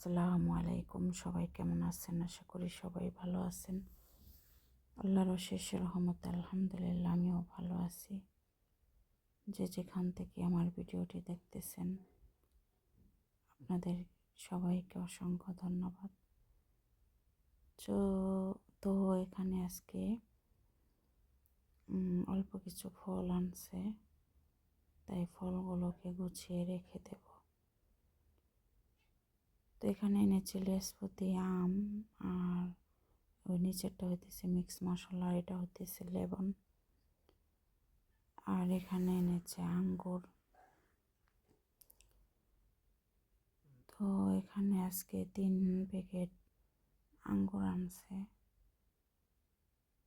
আসসালামু আলাইকুম। সবাই কেমন আছেন? আশা করি সবাই ভালো আছেন। আল্লাহর অশেষ রহমত আলহামদুলিল্লাহ, আমিও ভালো আছি। যে যেখান থেকে আমার ভিডিওটি দেখতেছেন, আপনাদের সবাইকে অসংখ্য ধন্যবাদ। তো তো এখানে আজকে অল্প কিছু ফল আনছে। তাই ফলগুলোকে গুছিয়ে রেখে দেব। তো এখানে এনেছি লেসপতি, আম আর ওই নিচেরটা হইতেছে মিক্স মশলা, এটা হইতেছে লেবন। আর এখানে এনেছে আঙ্গুর। তো এখানে আজকে তিন প্যাকেট আঙ্গুর আনছে।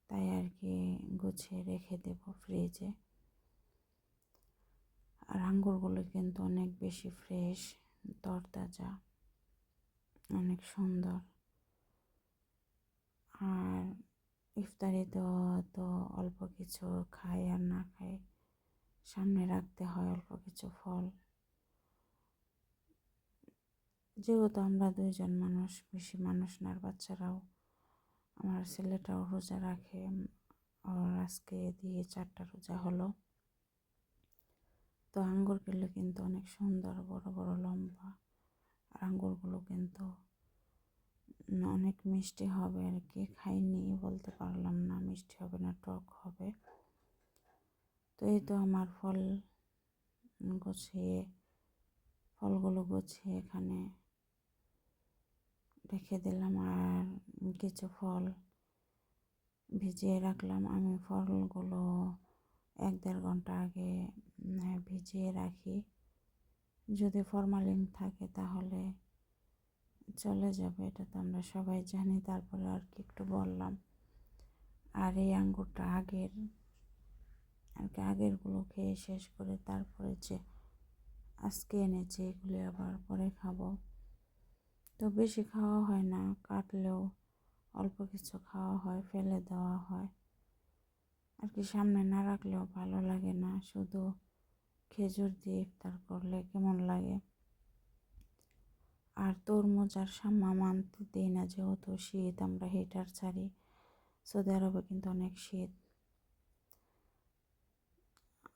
তাই আর কি গুছিয়ে রেখে দেব ফ্রিজে আর আঙ্গুরগুলো কিন্তু অনেক বেশি ফ্রেশ তরতাজা। অনেক সুন্দর। আর ইফতারি তো তো অল্প কিছু খাই আর না খাই সামনে রাখতে হয় অল্প কিছু ফল। যেহেতু আমরা দুইজন মানুষ, বেশি মানুষ না বাচ্চারাও, আমার ছেলেটাও রোজা রাখে আর আজকে দিয়ে চারটা রোজা হলো। তো আঙ্গুর কিন্তু অনেক সুন্দর, বড় বড়, লম্বা। আর আঙ্গুরগুলো কিন্তু অনেক মিষ্টি হবে আর কি। খাইনি, বলতে পারলাম না, মিষ্টি হবে না, টক হবে। তো এই তো আমার ফল গুছিয়ে, ফলগুলো গুছিয়ে এখানে রেখে দিলাম আর কিছু ফল ভিজিয়ে রাখলাম। আমি ফলগুলো এক দেড় ঘণ্টা আগে ভিজিয়ে রাখি। যদি ফরমালিন থাকে তাহলে চলে যাবে, এটা তো আমরা সবাই জানি। তারপরে আর কি একটু বললাম। আর এই আঙ্গুরটা আগের, আর কি আগেরগুলো খেয়ে শেষ করে তারপরে যে আজকে এনেছি, এগুলি আবার পরে খাব। তো বেশি খাওয়া হয় না, কাটলেও অল্প কিছু খাওয়া হয়, ফেলে দেওয়া হয়। আর কি সামনে না রাখলেও ভালো লাগে না, শুধু খেজুর দিয়ে ইফতার করলে কেমন লাগে? আর তরমুজ আর সাম্মা মানতে দিই না, যেহেতু শীত, আমরা হিটার ছাড়ি। সৌদি আরবে কিন্তু অনেক শীত।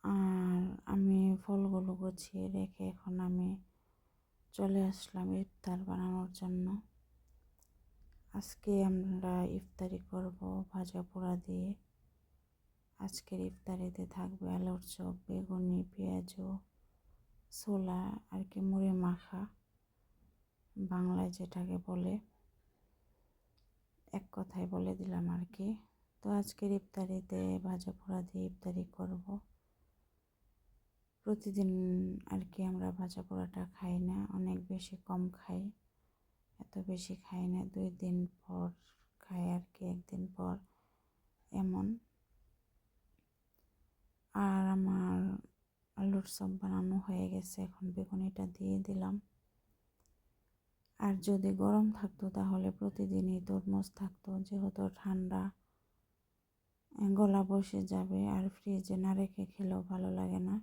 আর আমি ফলগুলো গুছিয়ে রেখে এখন আমি চলে আসলাম ইফতার বানানোর জন্য। আজকে আমরা ইফতারি করব ভাজা পোড়া দিয়ে। আজকের ইফতারিতে থাকবে আলুর চপ, বেগুনি, পেঁয়াজু ছোলা, আর কি মুড়ি মাখা। বাংলায় যেটাকে বলে, এক কথায় বলে দিলাম আর কি। তো আজকের ইফতারিতে ভাজা পোড়া দিয়ে ইফতারি করব। প্রতিদিন আর কি আমরা ভাজা পোড়াটা খাই না, অনেক বেশি কম খাই, এত বেশি খাই না, দুই দিন পর খাই আর কি, একদিন পর এমন। আর আমার আলুর চপ বানানো হয়ে গেছে, এখন বেগুনিটা দিয়ে দিলাম। আর যদি গরম থাকতো তাহলে প্রতিদিনই তরমুজ থাকতো, যেহেতু ঠান্ডা, গলা বসে যাবে আর ফ্রিজে না রেখে খেলেও ভালো লাগে না।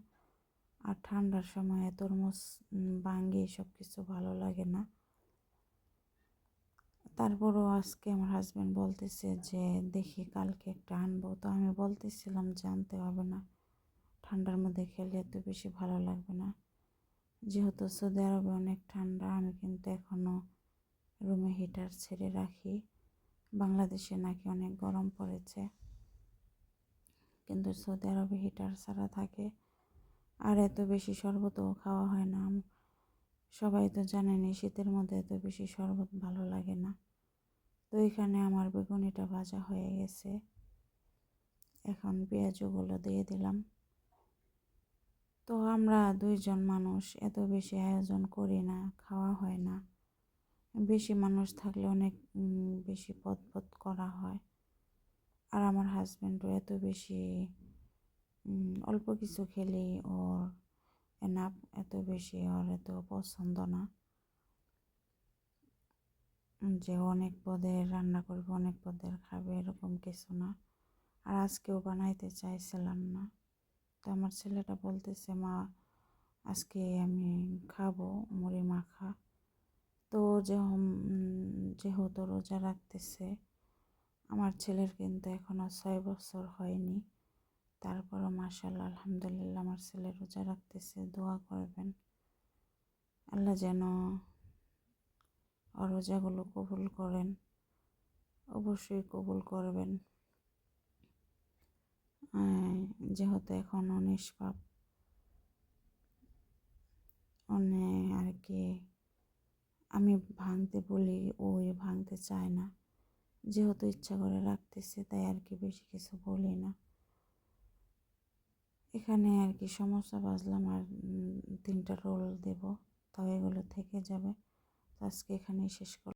আর ঠান্ডার সময়ে তরমুজ বাঙ্গি সব কিছু ভালো লাগে না। তারপরও আজকে আমার হাজব্যান্ড বলতেছে যে, দেখি কালকে একটা আনব। তো আমি বলতেছিলাম যে, আনতে হবে না। ঠান্ডার মধ্যে খেলে এত বেশি ভালো লাগবে না। যেহেতু সৌদি আরবে অনেক ঠান্ডা, আমি কিন্তু এখনও রুমে হিটার ছেড়ে রাখি। বাংলাদেশে নাকি অনেক গরম পড়েছে। কিন্তু সৌদি আরবে হিটার ছাড়া থাকে। আর এত বেশি শরবতও খাওয়া হয় না। সবাই তো জানেনি শীতের মধ্যে এত বেশি শরবত ভালো লাগে না। তো এখানে আমার বেগুনিটা ভাজা হয়ে গেছে। এখন পেঁয়াজগুলো দিয়ে দিলাম। তো আমরা দুইজন মানুষ, এত বেশি আয়োজন করি না, খাওয়া হয় না। বেশি মানুষ থাকলে অনেক বেশি পদ পদ করা হয়। আর আমার হাজব্যান্ডও এত বেশি অল্প কিছু খেলেই ওর এনাফ এত বেশি ওর এত পছন্দ না। যে অনেক পদের রান্না করবে, অনেক পদের খাবে, এরকম কিছু না। আর আজকেও বানাইতে চাইছিলাম না। তো আমার ছেলেটা বলতেছে, মা, আজকে আমি খাব, মুড়ি মাখা। তো যে যেহেতু রোজা রাখতেছে, আমার ছেলের কিন্তু এখনও ছয় বছর হয়নি। তারপরও মাশাল্লাহ আলহামদুলিল্লাহ আমার ছেলে রোজা রাখতেছে, দোয়া করবেন। আল্লাহ যেন রোজাগুলো কবুল করেন, অবশ্যই কবুল করবেন। যেহেতু এখনও নিষ্পাপ অনেক আর কি আমি ভাঙতে বলি ওই ভাঙতে চায় না। যেহেতু ইচ্ছা করে রাখতেছে, তাই আর কি বেশি কিছু বলি না। এখানে আর কি সমস্যা বাজলাম আর তিনটা রোল দেব, তাও এগুলো থেকে যাবে। আজকে এখানেই শেষ কর